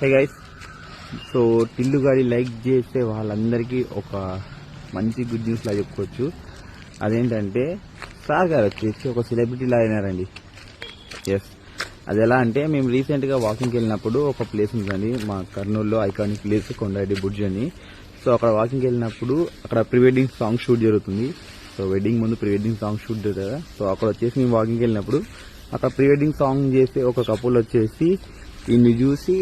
Hey guys so Tillu గారి like చేస్తే వాళ్ళందరికీ ఒక మంచి గుడ్ న్యూస్ లా చెప్పుకోవచ్చు. అదేంటంటే సార్ గారు వచ్చేసి ఒక సెలబ్రిటీ లా అయినారండి. ఎస్ అది ఎలా అంటే మేము రీసెంట్గా వాకింగ్కి వెళ్ళినప్పుడు ఒక ప్లేస్ ఉందండి. మా కర్నూలులో ఐకానిక్ ప్లేస్ కొండారెడ్డి బుడ్జ్ అని. సో అక్కడ వాకింగ్కి వెళ్ళినప్పుడు అక్కడ ప్రీ వెడ్డింగ్ సాంగ్ షూట్ జరుగుతుంది. సో వెడ్డింగ్ ముందు ప్రీ వెడ్డింగ్ సాంగ్ షూట్ జరుగుతుంది సో అక్కడ వచ్చేసి మేము వాకింగ్కి వెళ్ళినప్పుడు అక్కడ ప్రీ వెడ్డింగ్ సాంగ్ చేసే ఒక కపుల్ వచ్చేసి దీన్ని చూసి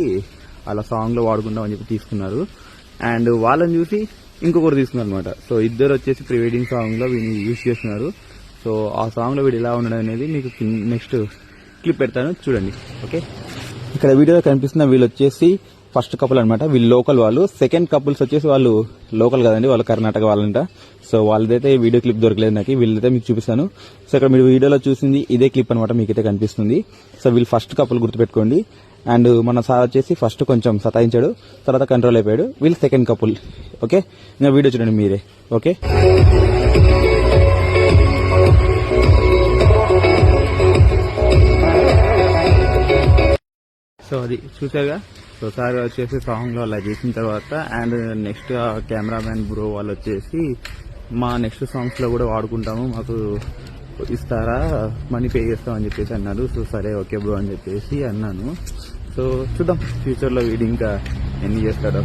అలా సాంగ్లో వాడుకుంటామని చెప్పి తీసుకున్నారు. అండ్ వాళ్ళని చూసి ఇంకొకరు తీసుకున్నారు అనమాట సో ఇద్దరు వచ్చేసి ప్రీ వెడ్డింగ్ సాంగ్లో వీడిని యూజ్ చేస్తున్నారు. సో ఆ సాంగ్లో వీడు ఎలా ఉండడం అనేది మీకు నెక్స్ట్ క్లిప్ పెడతాను. చూడండి. ఓకే? ఇక్కడ వీడియోలో కనిపిస్తున్న వీళ్ళు వచ్చేసి ఫస్ట్ కపుల్ అనమాట వీళ్ళు లోకల్ వాళ్ళు. సెకండ్ కపుల్స్ వచ్చేసి వాళ్ళు లోకల్ కదండి. వాళ్ళు కర్ణాటక వాళ్ళంట. సో వాళ్ళదైతే వీడియో క్లిప్ దొరకలేదు నాకు. వీళ్ళైతే మీకు చూపిస్తాను. సో ఇక్కడ మీరు వీడియోలో చూసింది ఇదే క్లిప్ అనమాట మీకైతే కనిపిస్తుంది. సో వీళ్ళు ఫస్ట్ కపుల్ గుర్తుపెట్టుకోండి. అండ్ మన సార్ వచ్చేసి ఫస్ట్ కొంచెం సతాయించాడు తర్వాత కంట్రోల్ అయిపోయాడు. వీళ్ళు సెకండ్ కపుల్ ఓకే ఇంకా వీడియో చూడండి మీరే ఓకే సో అది చూసారుగా? సో సార్ వచ్చేసి సాంగ్లో అలా చేసిన తర్వాత అండ్ నెక్స్ట్ కెమెరామ్యాన్ బ్రో వాళ్ళు వచ్చేసి మా నెక్స్ట్ సాంగ్స్లో కూడా వాడుకుంటాము మాకు ఇస్తారా మనీ పే చేస్తామని చెప్పేసి అన్నారు. సో సరే ఓకే బ్రో అని చెప్పేసి అన్నాను. సో చూద్దాం. ఫ్యూచర్లో వీడి ఇంకా ఎన్ని చేస్తాడో